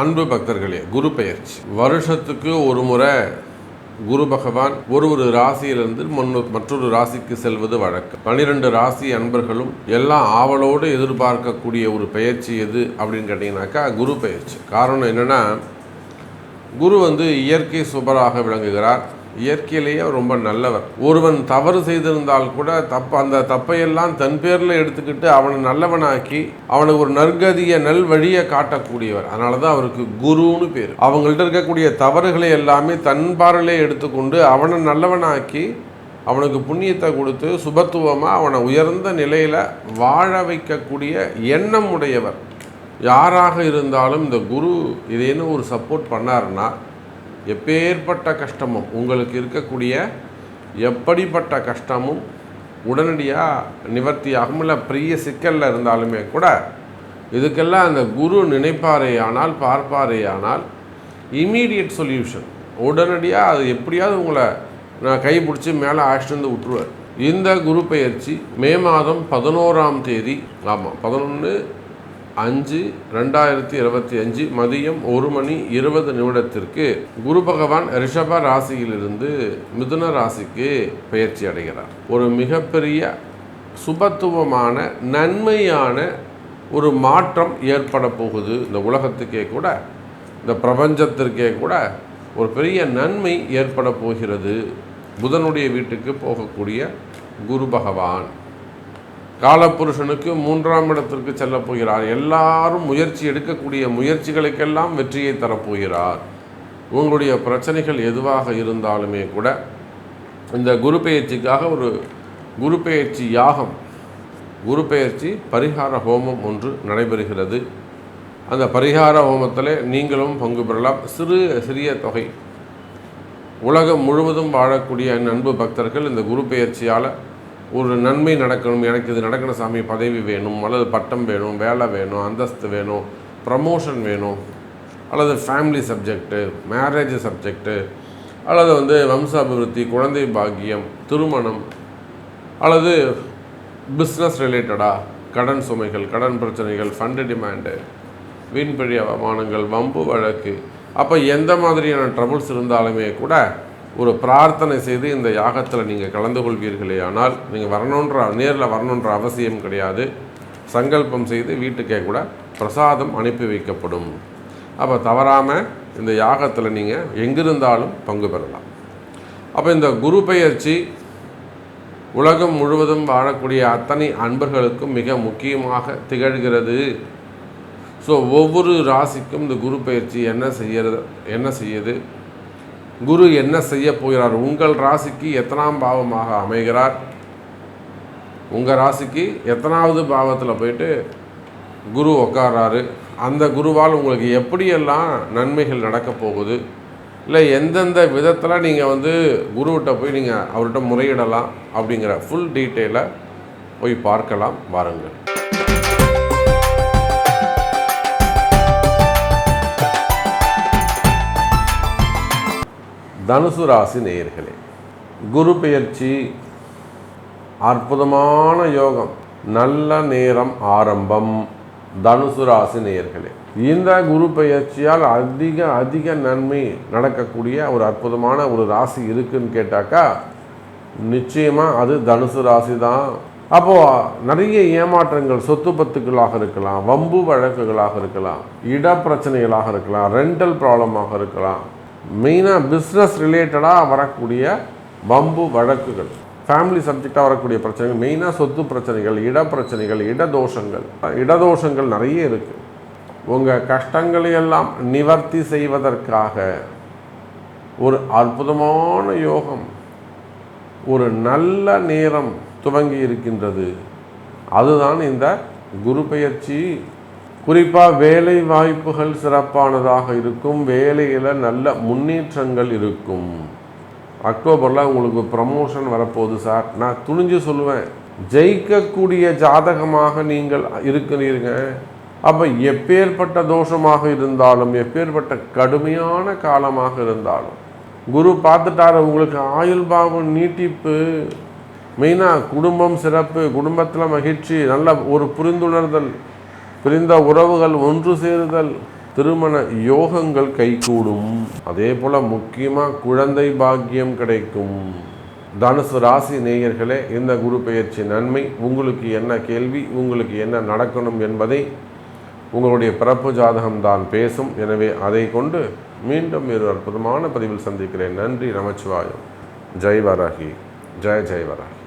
அன்பு பக்தர்களே குரு பெயர்ச்சி. வருஷத்துக்கு ஒரு முறை குரு பகவான் ஒரு ஒரு ராசியிலிருந்து முன்னு மற்றொரு ராசிக்கு செல்வது வழக்கம். பன்னிரெண்டு ராசி அன்பர்களும் எல்லாம் ஆவலோடு எதிர்பார்க்கக்கூடிய ஒரு பெயர்ச்சி எது அப்படின்னு கேட்டிங்கனாக்கா குரு பெயர்ச்சி. காரணம் என்னென்னா குரு வந்து இயற்கை சுபராக விளங்குகிறார். இயற்கையிலேயே ரொம்ப நல்லவர். ஒருவன் தவறு செய்திருந்தால் கூட தப்பு அந்த தப்பையெல்லாம் தன் பேரில் எடுத்துக்கிட்டு அவனை நல்லவனாக்கி அவனுக்கு ஒரு நற்கதியை நல் வழியை காட்டக்கூடியவர். அதனால தான் அவருக்கு குருன்னு பேர். அவங்கள்ட்ட இருக்கக்கூடிய தவறுகளை எல்லாமே தன் பார்வையிலே எடுத்துக்கொண்டு அவனை நல்லவனாக்கி அவனுக்கு புண்ணியத்தை கொடுத்து சுபத்துவமாக அவனை உயர்ந்த நிலையில் வாழ வைக்கக்கூடிய எண்ணம் உடையவர். யாராக இருந்தாலும் இந்த குரு இதேன்னு ஒரு சப்போர்ட் பண்ணாருன்னா எப்பேற்பட்ட கஷ்டமும் உங்களுக்கு இருக்கக்கூடிய எப்படிப்பட்ட கஷ்டமும் உடனடியாக நிவர்த்தியாகும். இல்லை பெரிய சிக்கலில் இருந்தாலுமே கூட இதுக்கெல்லாம் அந்த குரு நினைப்பாரேயானால் பார்ப்பாரேயானால் இமீடியட் சொல்யூஷன் உடனடியாக அது எப்படியாவது உங்களை நான் கைப்பிடிச்சி மேலே அழைச்சிட்டு வந்து விட்டுருவார். இந்த குரு பயிற்சி மே மாதம் பதினோராம் தேதி ஆமாம் பதினொன்று அஞ்சு ரெண்டாயிரத்தி இருபத்தி அஞ்சு மதியம் ஒரு மணி இருபது நிமிடத்திற்கு குரு பகவான் ரிஷப ராசியிலிருந்து மிதுன ராசிக்கு பெயர்ச்சி அடைகிறார். ஒரு மிகப்பெரிய சுபத்துவமான நன்மையான ஒரு மாற்றம் ஏற்பட போகுது இந்த உலகத்துக்கே கூட. இந்த பிரபஞ்சத்திற்கே கூட ஒரு பெரிய நன்மை ஏற்பட போகிறது. புதனுடைய வீட்டுக்கு போகக்கூடிய குரு பகவான். காலப்புருஷனுக்கு மூன்றாம் இடத்திற்கு செல்ல போகிறார். எல்லாரும் முயற்சி எடுக்கக்கூடிய முயற்சிகளுக்கெல்லாம் வெற்றியை தரப்போகிறார். உங்களுடைய பிரச்சனைகள் எதுவாக இருந்தாலுமே கூட இந்த குரு பெயர்ச்சிக்காக ஒரு குரு பெயர்ச்சி யாகம் குரு பெயர்ச்சி பரிகார ஹோமம் ஒன்று நடைபெறுகிறது. அந்த பரிகார ஹோமத்தில் நீங்களும் பங்கு பெறலாம். சிறு சிறிய தொகை. உலகம் முழுவதும் வாழக்கூடிய நண்பு பக்தர்கள் இந்த குரு பெயர்ச்சியால் ஒரு நன்மை நடக்கணும் எனக்கு இது நடக்கணும் சாமி பதவி வேணும் அல்லது பட்டம் வேணும் வேலை வேணும் அந்தஸ்து வேணும் ப்ரமோஷன் வேணும் அல்லது ஃபேமிலி சப்ஜெக்ட்டு மேரேஜ் சப்ஜெக்ட்டு அல்லது வந்து வம்ச அபிவிருத்தி குழந்தை பாக்கியம் திருமணம் அல்லது பிஸ்னஸ் ரிலேட்டடாக கடன் சுமைகள் கடன் பிரச்சனைகள் ஃபண்டு டிமாண்டு வீண்பழி அவமானங்கள் வம்பு வழக்கு. அப்போ எந்த மாதிரியான ட்ரபுள்ஸ் இருந்தாலுமே கூட ஒரு பிரார்த்தனை செய்து இந்த யாகத்தில் நீங்கள் கலந்து கொள்வீர்களே ஆனால் நீங்கள் வரணுன்ற நேரில் வரணுன்ற அவசியம் கிடையாது. சங்கல்பம் செய்து வீட்டுக்கே கூட பிரசாதம் அனுப்பி வைக்கப்படும். அப்போ தவறாமல் இந்த யாகத்தில் நீங்கள் எங்கிருந்தாலும் பங்கு பெறலாம். அப்போ இந்த குரு பெயர்ச்சி உலகம் முழுவதும் வாழக்கூடிய அத்தனை அன்பர்களுக்கும் மிக முக்கியமாக திகழ்கிறது. ஸோ ஒவ்வொரு ராசிக்கும் இந்த குரு பயிற்சி என்ன செய்யறது என்ன செய்யுது? குரு என்ன செய்ய போகிறார்? உங்கள் ராசிக்கு எத்தனாம் பாவமாக அமைகிறார்? உங்கள் ராசிக்கு எத்தனாவது பாவத்தில் போயிட்டு குரு உக்காராரு. அந்த குருவால் உங்களுக்கு எப்படியெல்லாம் நன்மைகள் நடக்க போகுது? இல்லை எந்தெந்த விதத்தில் நீங்கள் வந்து குருவிட்ட போய் நீங்கள் அவர்கிட்ட முறையிடலாம் அப்படிங்கிற ஃபுல் டீட்டெயிலை போய் பார்க்கலாம் வாருங்கள். தனுசு ராசி நேயர்களே குரு பெயர்ச்சி அற்புதமான யோகம் நல்ல நேரம் ஆரம்பம் தனுசு ராசி நேயர்களே. இந்த குரு பெயர்ச்சியால் அதிக அதிக நன்மை நடக்கக்கூடிய ஒரு அற்புதமான ஒரு ராசி இருக்குன்னு கேட்டாக்கா நிச்சயமாக அது தனுசு ராசி தான். அப்போது நிறைய ஏமாற்றங்கள் சொத்து பத்துக்களாக இருக்கலாம் வம்பு வழக்குகளாக இருக்கலாம் இட பிரச்சனைகளாக இருக்கலாம் ரெண்டல் ப்ராப்ளமாக இருக்கலாம் மெயினாக பிஸ்னஸ் ரிலேட்டடாக வரக்கூடிய வம்பு வழக்குகள். ஃபேமிலி சப்ஜெக்டாக வரக்கூடிய பிரச்சனைகள் மெயினாக சொத்து பிரச்சனைகள் இட பிரச்சனைகள் இடதோஷங்கள் இடதோஷங்கள் நிறைய இருக்குது உங்கள் கஷ்டங்களை எல்லாம் நிவர்த்தி செய்வதற்காக ஒரு அற்புதமான யோகம் ஒரு நல்ல நேரம் துவங்கி இருக்கின்றது. அதுதான் இந்த குரு பெயர்ச்சி குறிப்பாக வேலை வாய்ப்புகள் சிறப்பானதாக இருக்கும் வேலையில் நல்ல முன்னேற்றங்கள் இருக்கும். அக்டோபரில் உங்களுக்கு ப்ரமோஷன் வரப்போகுது சார் நான் துணிஞ்சு சொல்லுவேன் ஜெயிக்கக்கூடிய ஜாதகமாக நீங்கள் இருக்கிறீங்க. அப்போ எப்பேற்பட்ட தோஷமாக இருந்தாலும் எப்பேற்பட்ட கடுமையான காலமாக இருந்தாலும் குரு பார்த்துட்டாரு உங்களுக்கு ஆயுள் பாவம் நீட்டிப்பு மெயினாக குடும்பம் சிறப்பு குடும்பத்தில் மகிழ்ச்சி நல்ல ஒரு புரிந்துணர்தல் பிரிந்த உறவுகள் ஒன்று சேருதல் திருமண யோகங்கள் கைகூடும். அதே போல் முக்கியமாக குழந்தை பாக்கியம் கிடைக்கும். தனுசு ராசி நேயர்களே இந்த குரு பெயர்ச்சி நன்மை. உங்களுக்கு என்ன கேள்வி உங்களுக்கு என்ன நடக்கணும் என்பதை உங்களுடைய பிறப்பு ஜாதகம் தான் பேசும். எனவே அதை கொண்டு மீண்டும் ஒரு அற்புதமான பதிவில் சந்திக்கிறேன். நன்றி நமச்சிவாயம். ஜெய் வராகி ஜெய ஜெய் வராகி